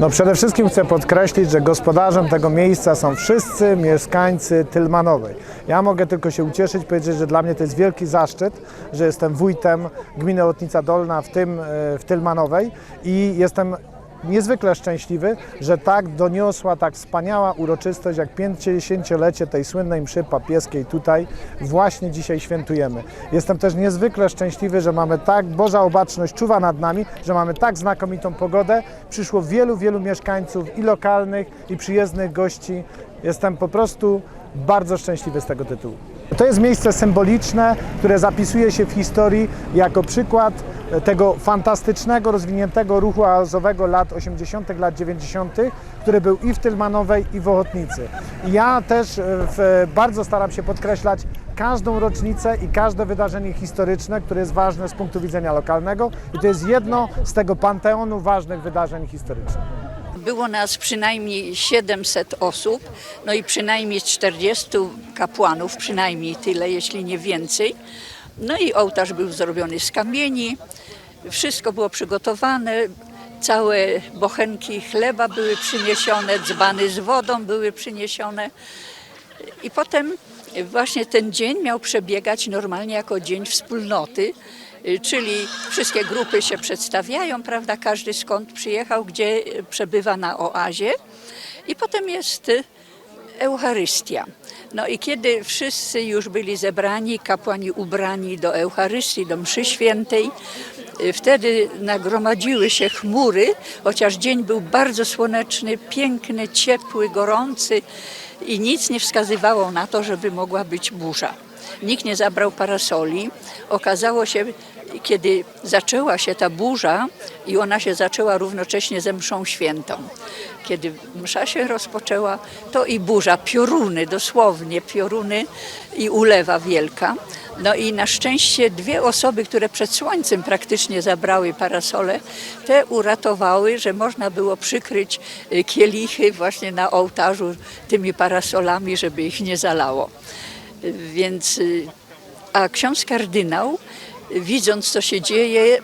No przede wszystkim chcę podkreślić, że gospodarzem tego miejsca są wszyscy mieszkańcy Tylmanowej. Ja mogę tylko się ucieszyć, powiedzieć, że dla mnie to jest wielki zaszczyt, że jestem wójtem gminy Lotnica Dolna, w tym e, w Tylmanowej i jestem niezwykle szczęśliwy, że tak doniosła, tak wspaniała uroczystość jak 50-lecie tej słynnej mszy papieskiej tutaj właśnie dzisiaj świętujemy. Jestem też niezwykle szczęśliwy, że mamy tak, Boża Obaczność czuwa nad nami, że mamy tak znakomitą pogodę. Przyszło wielu, wielu mieszkańców i lokalnych, i przyjezdnych gości. Jestem po prostu bardzo szczęśliwy z tego tytułu. To jest miejsce symboliczne, które zapisuje się w historii jako przykład tego fantastycznego, rozwiniętego ruchu oazowego lat 80., lat 90., który był i w Tylmanowej, i w Ochotnicy. Ja też e, w, bardzo staram się podkreślać każdą rocznicę i każde wydarzenie historyczne, które jest ważne z punktu widzenia lokalnego i to jest jedno z tego panteonu ważnych wydarzeń historycznych. Było nas przynajmniej 700 osób, no i przynajmniej 40 kapłanów, przynajmniej tyle, jeśli nie więcej. No i ołtarz był zrobiony z kamieni, wszystko było przygotowane, całe bochenki chleba były przyniesione, dzbany z wodą były przyniesione. I potem właśnie ten dzień miał przebiegać normalnie jako dzień wspólnoty, czyli wszystkie grupy się przedstawiają, prawda, każdy skąd przyjechał, gdzie przebywa na oazie. I potem jest Eucharystia. No i kiedy wszyscy już byli zebrani, kapłani ubrani do Eucharystii, do mszy świętej, y, wtedy nagromadziły się chmury, chociaż dzień był bardzo słoneczny, piękny, ciepły, gorący i nic nie wskazywało na to, żeby mogła być burza. Nikt nie zabrał parasoli. Okazało się, kiedy zaczęła się ta burza i ona się zaczęła równocześnie ze mszą świętą. Kiedy msza się rozpoczęła, to i burza, pioruny, dosłownie pioruny i ulewa wielka. No i na szczęście dwie osoby, które przed słońcem praktycznie zabrały parasole, te uratowały, że można było przykryć y, kielichy właśnie na ołtarzu tymi parasolami, żeby ich nie zalało. Y, Więc, y, a ksiądz kardynał, widząc co się dzieje,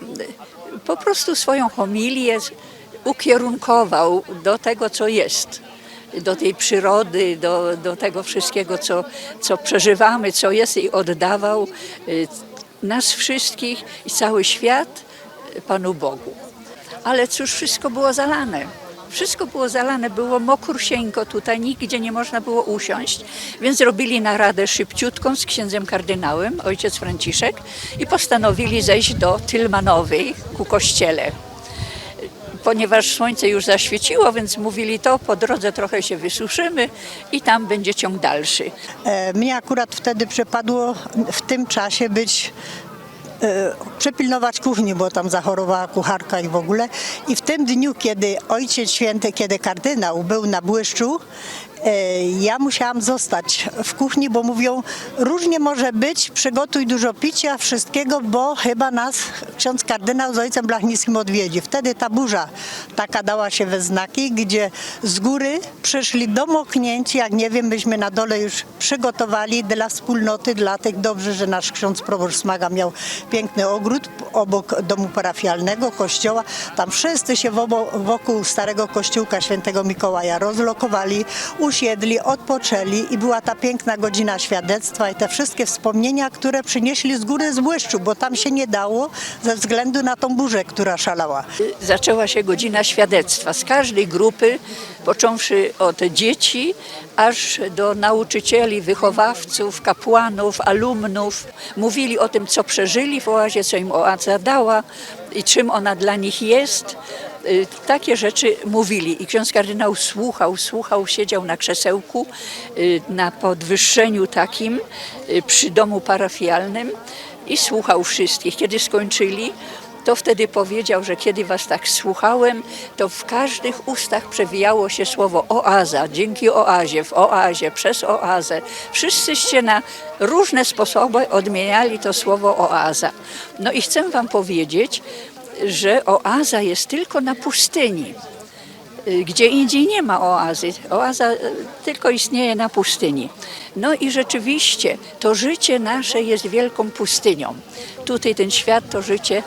po prostu swoją homilię ukierunkował do tego, co jest do tej przyrody, do, do tego wszystkiego, co, co przeżywamy, co jest i oddawał y, nas wszystkich i cały świat Panu Bogu. Ale cóż, wszystko było zalane. Wszystko było zalane, było mokursieńko tutaj, nigdzie nie można było usiąść, więc robili naradę szybciutką z księdzem kardynałem, ojciec Franciszek i postanowili zejść do Tylmanowej ku kościele ponieważ słońce już zaświeciło, więc mówili to, po drodze trochę się wysuszymy i tam będzie ciąg dalszy. E, Mnie akurat wtedy przypadło w tym czasie być przepilnować kuchni, bo tam zachorowała kucharka i w ogóle. I w tym dniu, kiedy Ojciec Święty, kiedy kardynał był na błyszczu, ja musiałam zostać w kuchni, bo mówią, różnie może być, przygotuj dużo picia, wszystkiego, bo chyba nas ksiądz kardynał z ojcem Blachnickim odwiedzi. Wtedy ta burza taka dała się we znaki, gdzie z góry przyszli domoknięci, jak nie wiem, byśmy na dole już przygotowali dla wspólnoty, dla tych dobrze, że nasz ksiądz proboszcz Smaga miał piękny ogród obok domu parafialnego, kościoła. Tam wszyscy się wokół starego kościółka świętego Mikołaja rozlokowali, usiedli, odpoczęli i była ta piękna godzina świadectwa i te wszystkie wspomnienia, które przynieśli z góry z błyszczu, bo tam się nie dało ze względu na tą burzę, która szalała. zaczęła się godzina świadectwa z każdej grupy, począwszy od dzieci, aż do nauczycieli, wychowawców, kapłanów, alumnów. Mówili o tym, co przeżyli w oazie, co im oaza dała i czym ona dla nich jest. Y, Takie rzeczy mówili i ksiądz kardynał słuchał, słuchał, siedział na krzesełku y, na podwyższeniu takim y, przy domu parafialnym i słuchał wszystkich. Kiedy skończyli, to wtedy powiedział, że kiedy was tak słuchałem, to w każdych ustach przewijało się słowo oaza, dzięki oazie, w oazie, przez oazę. Wszyscyście na różne sposoby odmieniali to słowo oaza. No i chcę wam powiedzieć, że oaza jest tylko na pustyni. Y, Gdzie indziej nie ma oazy. Oaza y, tylko istnieje na pustyni. No i rzeczywiście to życie nasze jest wielką pustynią. Tutaj ten świat to życie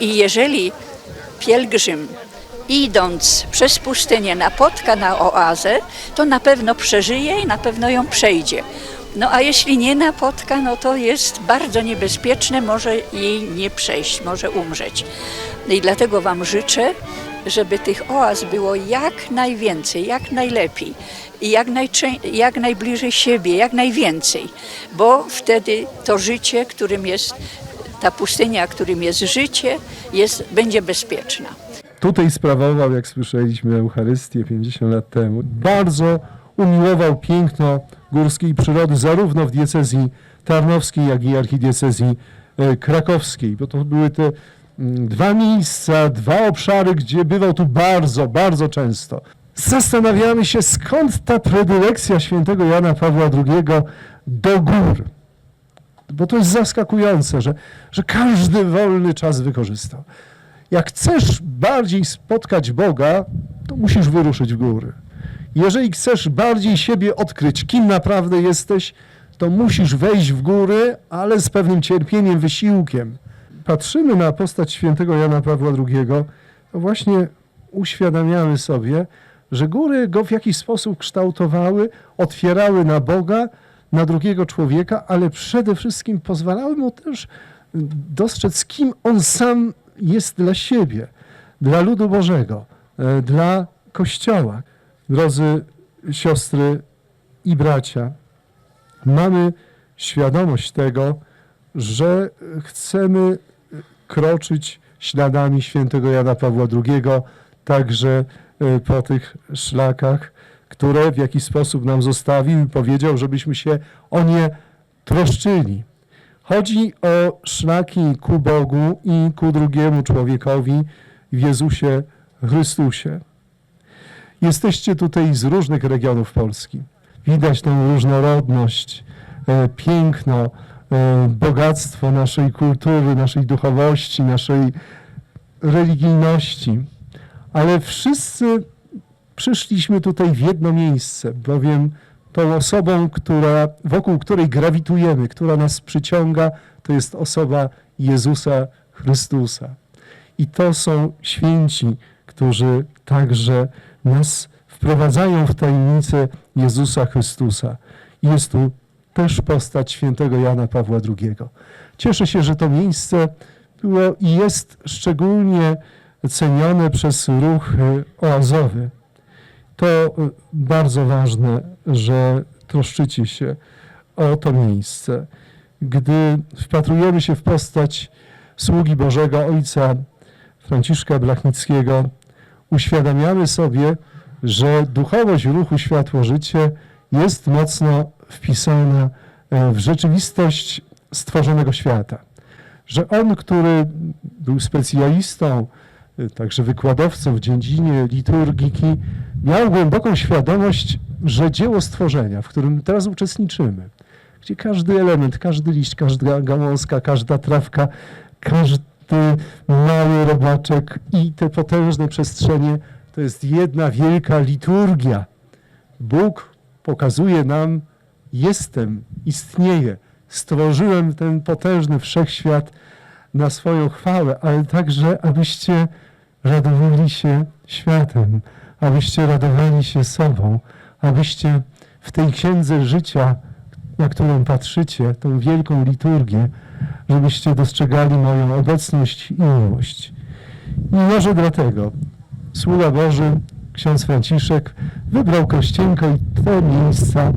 i jeżeli pielgrzym idąc przez pustynię napotka na oazę, to na pewno przeżyje i na pewno ją przejdzie. No a jeśli nie napotka, no to jest bardzo niebezpieczne, może jej nie przejść, może umrzeć. I dlatego Wam życzę, żeby tych oaz było jak najwięcej, jak najlepiej i jak, jak najbliżej siebie, jak najwięcej, bo wtedy to życie, którym jest ta pustynia, którym jest życie, jest, będzie bezpieczna. Tutaj sprawował, jak słyszeliśmy, Eucharystię 50 lat temu. Bardzo umiłował piękno górskiej przyrody, zarówno w diecezji tarnowskiej, jak i archidiecezji e, krakowskiej, bo to były te mm, dwa miejsca, dwa obszary, gdzie bywał tu bardzo, bardzo często. Zastanawiamy się, skąd ta predylekcja świętego Jana Pawła II do gór. Bo to jest zaskakujące, że, że każdy wolny czas wykorzystał. Jak chcesz bardziej spotkać Boga, to musisz wyruszyć w góry. Jeżeli chcesz bardziej siebie odkryć, kim naprawdę jesteś, to musisz wejść w góry, ale z pewnym cierpieniem, wysiłkiem. Patrzymy na postać świętego Jana Pawła II, to właśnie uświadamiamy sobie, że góry go w jakiś sposób kształtowały, otwierały na Boga, na drugiego człowieka, ale przede wszystkim pozwalały mu też dostrzec, kim on sam jest dla siebie, dla ludu Bożego, e, dla Kościoła. Drodzy siostry i bracia, mamy świadomość tego, że chcemy kroczyć śladami świętego Jana Pawła II, także e, po tych szlakach, które w jakiś sposób nam zostawił i powiedział, żebyśmy się o nie troszczyli. Chodzi o szlaki ku Bogu i ku drugiemu człowiekowi w Jezusie Chrystusie. Jesteście tutaj z różnych regionów Polski. Widać tą różnorodność, e, piękno, e, bogactwo naszej kultury, naszej duchowości, naszej religijności. Ale wszyscy przyszliśmy tutaj w jedno miejsce, bowiem tą osobą, która, wokół której grawitujemy, która nas przyciąga, to jest osoba Jezusa Chrystusa. I to są święci, którzy także nas wprowadzają w tajemnicę Jezusa Chrystusa. Jest tu też postać świętego Jana Pawła II. Cieszę się, że to miejsce było i jest szczególnie cenione przez ruch e, oazowy. To e, bardzo ważne, że troszczycie się o to miejsce. Gdy wpatrujemy się w postać sługi Bożego Ojca Franciszka Blachnickiego, uświadamiamy sobie, że duchowość ruchu Światło Życie jest mocno wpisana e, w rzeczywistość stworzonego świata. Że on, który był specjalistą, e, także wykładowcą w dziedzinie liturgiki, miał głęboką świadomość, że dzieło stworzenia, w którym teraz uczestniczymy, gdzie każdy element, każdy liść, każda gałązka, każda trawka, każdy mały robaczek i te potężne przestrzenie to jest jedna wielka liturgia. Bóg pokazuje nam, jestem, istnieję, stworzyłem ten potężny wszechświat na swoją chwałę, ale także, abyście radowali się światem, abyście radowali się sobą, abyście w tej księdze życia, na którą patrzycie, tą wielką liturgię, żebyście dostrzegali moją obecność i miłość. I może dlatego sługa Boży, ksiądz Franciszek, wybrał Kościenko i te miejsca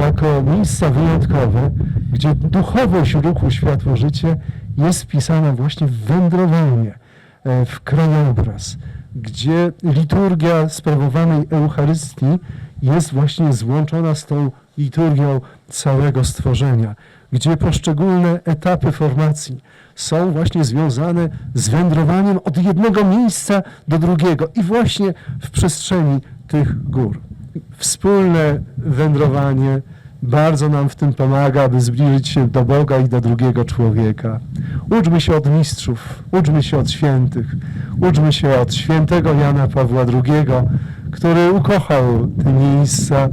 jako miejsca wyjątkowe, gdzie duchowość ruchu Światło Życie jest wpisana właśnie w wędrowanie, e, w krajobraz, gdzie liturgia sprawowanej Eucharystii jest właśnie złączona z tą liturgią całego stworzenia, gdzie poszczególne etapy formacji są właśnie związane z wędrowaniem od jednego miejsca do drugiego i właśnie w przestrzeni tych gór. Wspólne wędrowanie bardzo nam w tym pomaga, aby zbliżyć się do Boga i do drugiego człowieka. Uczmy się od mistrzów, uczmy się od świętych, uczmy się od świętego Jana Pawła II, który ukochał te miejsca,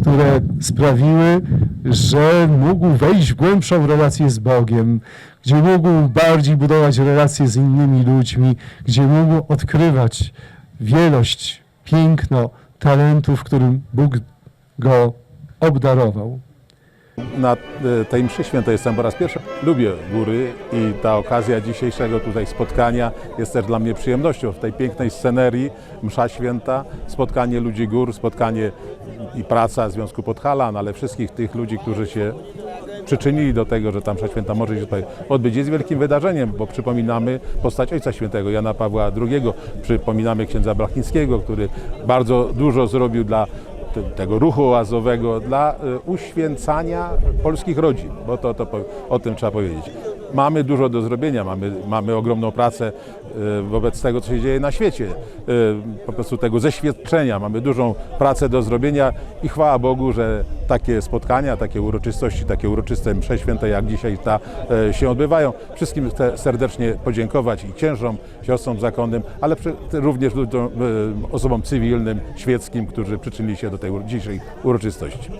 które sprawiły, że mógł wejść w głębszą relację z Bogiem, gdzie mógł bardziej budować relacje z innymi ludźmi, gdzie mógł odkrywać wielość, piękno talentów, którym Bóg go obdarował. Na e, tej mszy świętej jestem po raz pierwszy. Lubię góry i ta okazja dzisiejszego tutaj spotkania jest też dla mnie przyjemnością. W tej pięknej scenerii msza święta, spotkanie ludzi gór, spotkanie i praca Związku Podhalan, ale wszystkich tych ludzi, którzy się przyczynili do tego, że ta msza święta może się tutaj odbyć. Jest wielkim wydarzeniem, bo przypominamy postać Ojca Świętego Jana Pawła II, przypominamy księdza Blachnickiego, który bardzo dużo zrobił dla tego ruchu oazowego, dla y, uświęcania polskich rodzin, bo to, to o tym trzeba powiedzieć. Mamy dużo do zrobienia, mamy, mamy ogromną pracę y, wobec tego, co się dzieje na świecie, y, po prostu tego zeświadczenia. Mamy dużą pracę do zrobienia i chwała Bogu, że takie spotkania, takie uroczystości, takie uroczyste msze święte jak dzisiaj ta się odbywają. Wszystkim chcę serdecznie podziękować i księżom, siostrom zakonnym, ale również ludziom, osobom cywilnym, świeckim, którzy przyczynili się do tej dzisiejszej uroczystości.